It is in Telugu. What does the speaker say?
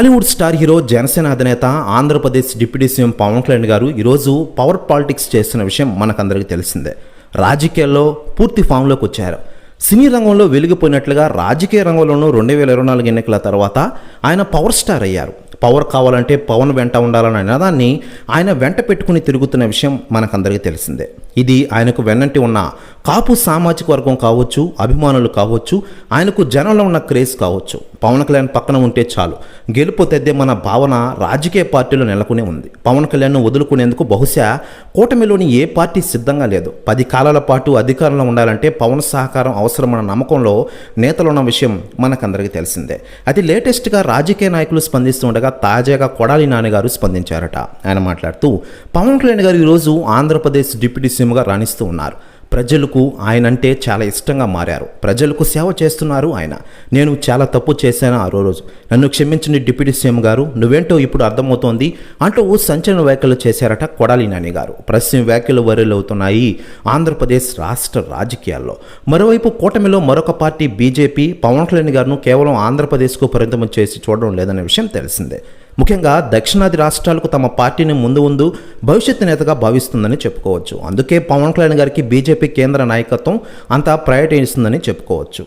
టాలీవుడ్ స్టార్ హీరో జనసేన అధినేత ఆంధ్రప్రదేశ్ డిప్యూటీ సీఎం పవన్ కళ్యాణ్ గారు ఈరోజు పవర్ పాలిటిక్స్ చేస్తున్న విషయం మనకందరికీ తెలిసిందే. రాజకీయాల్లో పూర్తి ఫామ్లోకి వచ్చారు. సినీ రంగంలో వెలిగిపోయినట్లుగా రాజకీయ రంగంలోనూ రెండు వేల ఇరవై నాలుగు ఎన్నికల తర్వాత ఆయన పవర్ స్టార్ అయ్యారు. పవర్ కావాలంటే పవన్ వెంట ఉండాలన్న నినాదాన్ని ఆయన వెంట పెట్టుకుని తిరుగుతున్న విషయం మనకందరికీ తెలిసిందే. ఇది ఆయనకు వెన్నంటి ఉన్న కాపు సామాజిక వర్గం కావచ్చు అభిమానులు కావచ్చు ఆయనకు జనంలో ఉన్న క్రేజ్ కావచ్చు. పవన్ కళ్యాణ్ పక్కన ఉంటే చాలు. గెలుపు మన భావన రాజకీయ పార్టీలో నెలకొనే ఉంది. పవన్ కళ్యాణ్ను వదులుకునేందుకు బహుశా కూటమిలోని ఏ పార్టీ సిద్ధంగా లేదు. పది కాలాల పాటు అధికారంలో ఉండాలంటే పవన్ సహకారం అవసరమన్న నమ్మకంలో నేతలు ఉన్న విషయం మనకందరికీ తెలిసిందే. అది లేటెస్ట్గా రాజకీయ నాయకులు స్పందిస్తుండగా తాజాగా కొడాలి నాన్నగారు స్పందించారట. ఆయన మాట్లాడుతూ పవన్ కళ్యాణ్ గారు ఈరోజు ఆంధ్రప్రదేశ్ డిప్యూటీ సీఎంగా రాణిస్తూ ఉన్నారు. ప్రజలకు ఆయన అంటే చాలా ఇష్టంగా మారారు. ప్రజలకు సేవ చేస్తున్నారు ఆయన. నేను చాలా తప్పు చేశాను ఆ రోజు. నన్ను క్షమించండి డిప్యూటీ సీఎం గారు. నువ్వేంటో ఇప్పుడు అర్థమవుతోంది. అంటూ సంచలన వ్యాఖ్యలు చేశారట కొడాలి నాని గారు. ప్రస్తుతం వ్యాఖ్యలు వైరల్ అవుతున్నాయి ఆంధ్రప్రదేశ్ రాష్ట్ర రాజకీయాల్లో. మరోవైపు కూటమిలో మరొక పార్టీ బీజేపీ పవన్ కళ్యాణ్ గారును కేవలం ఆంధ్రప్రదేశ్కు పరిమితం చేసి చూడడం లేదనే విషయం తెలిసిందే. ముఖ్యంగా దక్షిణాది రాష్ట్రాలకు తమ పార్టీని ముందు ముందు భవిష్యత్తు నేతగా భావిస్తుందని చెప్పుకోవచ్చు. అందుకే పవన్ కళ్యాణ్ గారికి బీజేపీ కేంద్ర నాయకత్వం అంతా ప్రయటిస్తుందని ఇస్తుందని చెప్పుకోవచ్చు.